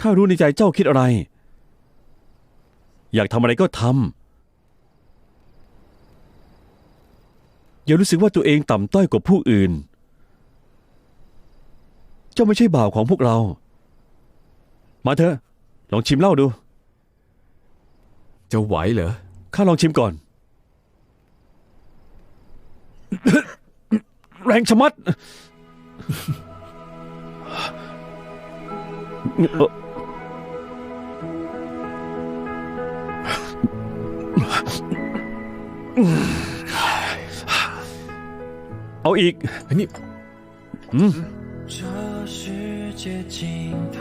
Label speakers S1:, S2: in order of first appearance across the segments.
S1: ข้ารู้ในใจเจ้าคิดอะไร อยากทำอะไรก็ทำอย่ารู้สึกว่าตัวเองต่ำต้อยกว่าผู้อื่น เจ้าไม่ใช่บ่าวของพวกเรา มาเถอะ ลองชิมเหล้าดู
S2: จะไหวเหรอ
S1: ข้าลองชิมก่อน แรงชะมัด เอ่อ เอาอีก
S2: อันนี้
S3: 这世界尽头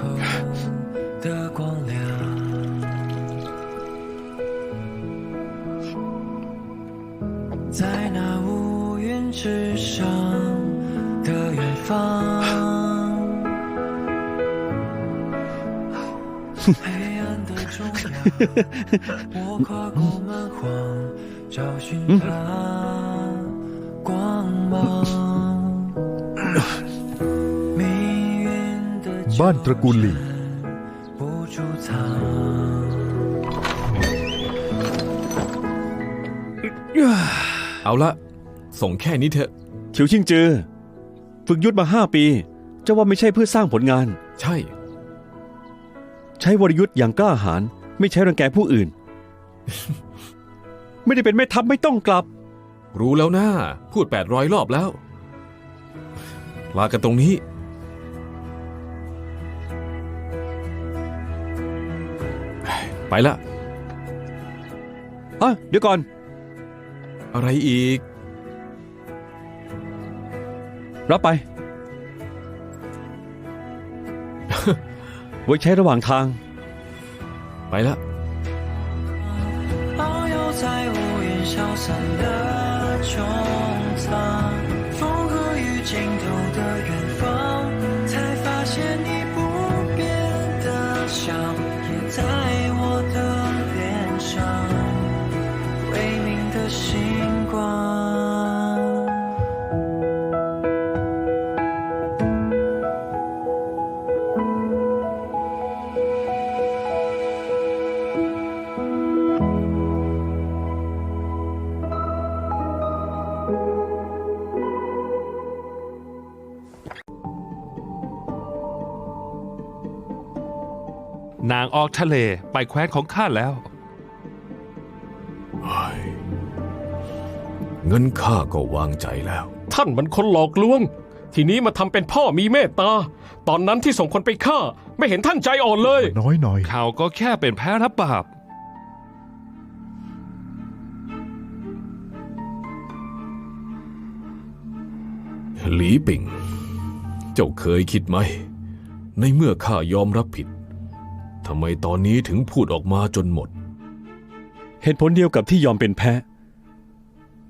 S3: 的光亮，在那乌云之上的远方。黑暗的中央，我跨过 嗯。
S4: บ้านตระกูลี
S2: เอาละ ส่งแค่นี้เถอะ
S1: ฉิวชิงจือ ฝึกยุทธมาห้าปีเจ้าว่าไม่ใช่เพื่อสร้างผลงาน
S2: ใช่
S1: ใช้วรยุทธ์อย่างกล้าหาญไม่ใช้รังแกผู้อื่น ไม่ได้เป็นแม่ทัพไม่ต้องกลับ
S2: รู้แล้วนะพูดแปดร้อยรอบแล้ว ลากันตรงนี้ ไปละ
S1: อะ เดี๋ยวก่อน
S2: อะไรอีก
S1: รับไป ไว้ใช้ระหว่างทาง
S2: ไปละ
S3: 遨游在乌云消散的穹苍，风和雨尽头的远方，
S5: นางออกทะเลไปแคว้นของข้าแล้ว
S2: เงินข้าก็วางใจแล้ว
S6: ท่านมันคนหลอกลวง ทีนี้มาทำเป็นพ่อมีเมตตา ตอนนั้นที่ส่งคนไปฆ่า ไม่เห็นท่านใจอ่อนเลย
S4: น้อยหน่อย
S5: เขาก็แค่เป็นแพ้รับบาป
S2: หลีปิงเจ้าเคยคิดไหม ในเมื่อข้ายอมรับผิด ทำไมตอนนี้ถึงพูดออกมาจนหมด
S1: เหตุผลเดียวกับที่ยอมเป็นแพ้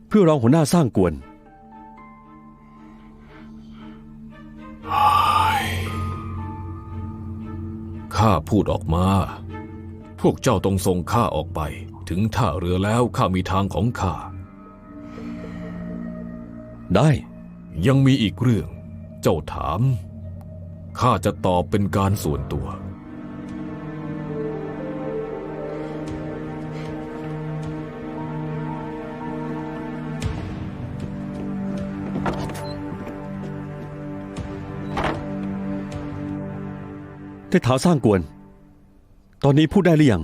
S1: เพื่อรองหัวหน้าสร้างกวน
S2: ข้าพูดออกมา พวกเจ้าต้องส่งข้าออกไป ถึงท่าเรือแล้วข้ามีทางของข้า
S1: ได้
S2: ยังมีอีกเรื่อง เจ้าถาม ข้าจะตอบเป็นการส่วนตัว
S1: เท้าสร้างกวน ตอนนี้พูดได้หรือยัง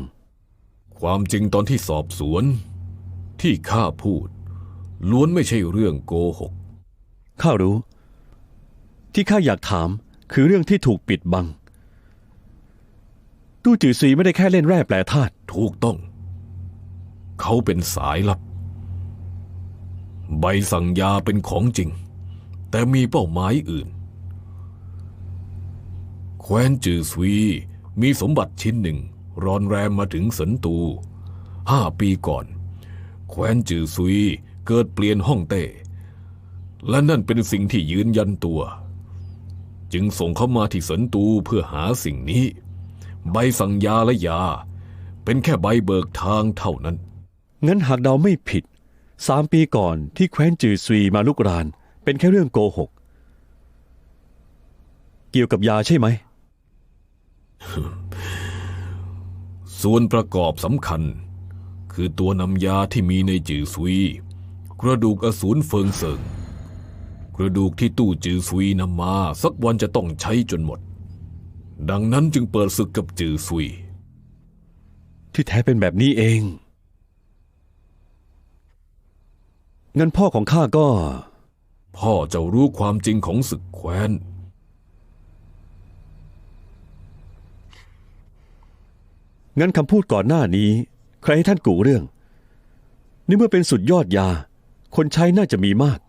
S2: ความจริงตอนที่สอบสวน ที่ข้าพูด ล้วนไม่ใช่เรื่องโกหก
S1: ข้ารู้ ที่ข้าอยากถามคือเรื่องที่ถูกปิดบัง ตู้จือซีไม่ได้แค่เล่นแร่แปลธาตุ
S2: ถูกต้อง เขาเป็นสายลับ ใบสั่งยาเป็นของจริง แต่มีเป้าหมายอื่น แคว้นจือซวีมีสมบัติชิ้นหนึ่งรอนแรมมาถึงสันตูห้าปีก่อน แคว้นจือซวีเกิดเปลี่ยนห้องเต้ และนั่นเป็นสิ่งที่ยืนยันตัว จึงส่งเขามาที่สันตูเพื่อหาสิ่งนี้ ใบสั่งยาและยา เป็นแค่ใบเบิกทางเท่านั้น
S1: งั้นหากเดาไม่ผิดสามปีก่อนที่แคว้นจือซีมาลุกราน เป็นแค่เรื่องโกหก เกี่ยวกับยาใช่ไหม
S2: ส่วนประกอบสำคัญ คือตัวนำยาที่มีในจือซุย กระดูกอสูรเฟิงเซิงกระดูกที่ตู้จือซุยนำมาสักวันจะต้องใช้จนหมด ดังนั้นจึงเปิดศึกกับจือซุย
S1: ที่แท้เป็นแบบนี้เอง งั้นพ่อของข้าก็
S2: พ่อเจ้ารู้ความจริงของศึกแคว้น
S1: งั้นคำพูดก่อนหน้านี้ ใครให้ท่านกูเรื่อง นี่เมื่อเป็นสุดยอดยา คนใช้น่าจะมีมาก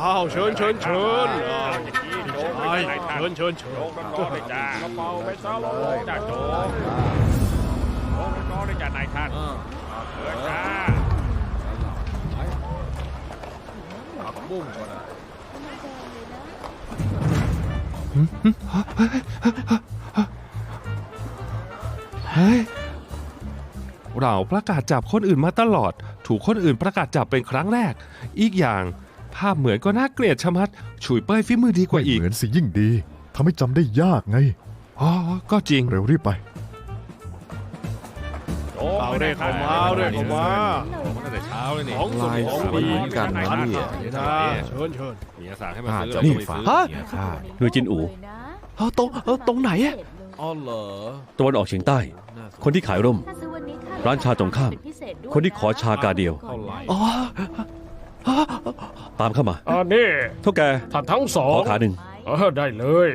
S6: อ้าวเชิญเชิญเชิญใช่เชิญเชิญเชิญ
S5: ร้อนเลยจ้ากระเป๋าไปซะเลยจ้าโจกร้อนเลยจ้านายท่านเออจ้าไปบุ้งก่อน เฮ้ยเราประกาศจับคนอื่นมาตลอด ถูกคนอื่นประกาศจับเป็นครั้งแรก อีกอย่าง ภาพเหมือนก็น่าเกลียดชะมัดฉุยเป้ยฝีมือดีกว่าอีก
S4: เหมือนสิยิ่งดีทำให้จำได้ยากไง
S5: อ๋อ ก็จริง
S4: เร็วรีบไป
S6: เอาเรียกเข้ามาเอาเรียกเข้ามา
S5: ตั้งแต่เช้าเลยนี่
S6: ของสุดของดี
S5: เหมือนกันนะเนี่ย
S6: นะเชิญเชิญ
S5: มีเอกสารให้มาซื้อ
S2: จะ
S5: เรา
S2: นี่
S5: ก็ไม่ซื้อ
S2: ฝาก
S1: หน่วยจินอู
S7: เออตรงเออตรงไหนอะ
S2: อ๋อเหรอ
S1: ตะวันออกเฉียงใต้ คนที่ขายร่ม ร้านชาตรงข้าม คนที่ขอชากาเดียว
S7: อ๋อ
S1: ตามเข้ามา
S6: อันนี้
S1: เท่าแก
S6: ท่านทั้งสอ
S1: ของขาหนึ่ง
S6: เออได้เลย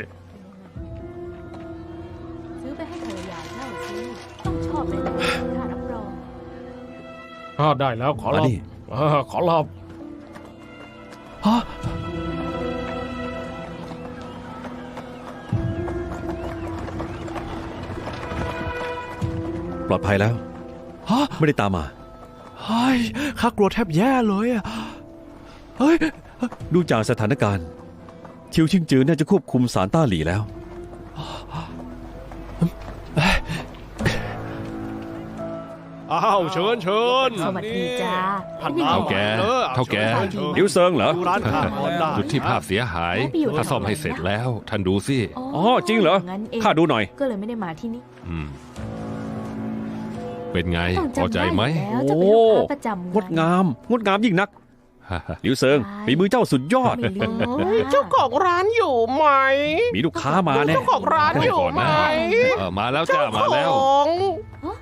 S7: ซื้อไปให้ภรรยาเช่าสิต้องชอบเลยค่ารับรอง
S6: อ่าได้แล้วขอ
S1: มา
S6: รับ
S1: นี่
S6: อ่าขอรับ
S1: ปลอดภัยแล้ว
S7: ฮะ
S1: ไม่ได้ตามมา
S7: เฮ้ยข้ากลัวแทบแย่เลยอะเฮ้ย
S1: ดูจากสถานการณ์ชิวชิงจือน่าจะควบคุมสารต้าหลีแล้ว
S6: อ้าวเชิญเชิญ
S7: สวัสดีจ้า
S6: ท่าน
S7: ไม่
S6: น้า
S7: มี
S5: แก
S6: ออ
S5: เท่าแก
S6: ชิญชิญ
S1: เดี๋ยวเซิงเหรอ
S6: ดูร้านข้างก่อนได้
S5: จุดที่ภาพเสียหาย
S7: แล้วไปอยู่
S5: ถ้าซ่อมให้เสร็จแล้ว ท่านดูสิ
S1: อ๋อจริงเหรอ
S7: งั้นเอง
S1: ข้าดูหน่อย
S7: ก็เลยไม่ได้มาที่นี่
S5: อืมเป็นไง
S7: ต้อง
S5: พอ
S7: จำ
S5: ใจ
S7: ได้
S5: ไหม
S7: แล้วจะเป็นลูกค้าประจำ
S1: งดงามงดงามยิ่งนักหลิวเซิงฝีมือเจ้าสุดยอด
S7: ไม่ลืม
S8: เจ้าของร้านอยู่ไหม
S1: มีลูกค้ามาแน่
S8: เจ้าของร้านอยู่
S5: ก่อน
S8: ไหม
S5: นะเออมาแล้วจ้า
S8: เจ้า
S5: มาแล้ว
S8: ของอืม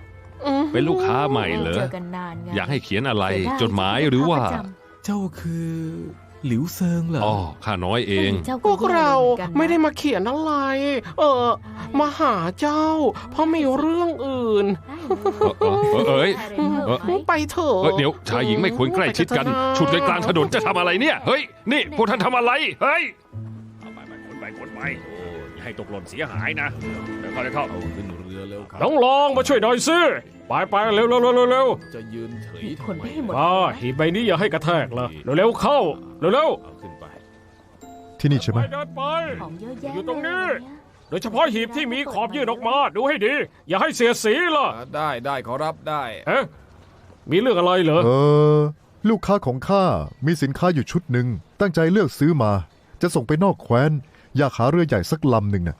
S5: เป็นลูกค้าใหม่เหรอ
S7: เจอกันนานไง
S5: อยากให้เขียนอะไร
S7: เสียด
S5: จดหมายหรือว่า
S7: ลูกค้ประจ
S9: เจ้าคือหลิวเซิงเหรอ
S5: อ๋อ ข้าน้อยำเอง
S7: จ้
S8: พวกเรา
S7: แย่หอนกันนะ
S8: ไม่ได้มาเขียนอะไร เออ มาหาเจ้า เพราะมีเรื่องอื่น
S5: เออเออเออเอ้ย เออ
S8: ไปเถอะ
S5: เอ้ยเดี๋ยวชายหญิงไม่ควรใกล้ชิดกัน ฉุดกันกลางถนนจะทำอะไรเนี่ย เฮ้ย นี่พวกท่านทำอะไร เฮ้ย
S1: ไปขนไปอย่าให้ตกหล่นเสียหายนะเดี๋ยวเข้าเลยเข้า
S2: เอาขึ้นเรือเร็วครับ
S6: น้องลองมาช่วยหน่อยสิไปไปเร็วเร็วเร็วเร็วเร็ว
S2: จะยืนเฉย
S7: ขน
S2: ทำไม
S7: ไปให้หมด
S6: อ่าหีบใบนี้อย่าให้กระแทกละเร็วเร็วเข้าเร็วเร็ว
S2: เอาขึ้นไป
S4: ที่นี่
S6: ๆ
S4: ใช่ไห
S6: ไป
S4: ม
S6: เดินไป
S7: ของเยอะแยะ
S6: อยู่ตรงนี้
S7: เลยเย
S6: โดยเฉพาะหีบที่มีขอบยื่นออกมาดูให้ดี อย่าให้เสียสีล่ะ
S9: อ่าได้ได้ขอรับได้
S6: เอ๊ะมีเรื่องอะไรเหรอ
S4: เออลูกค้าของข้ามีสินค้าอยู่ชุดหนึ่งตั้งใจเลือกซื้อมา จะส่งไปนอกแคว้น อยากหาเรือใหญ่สักลำหนึ่งน่ะ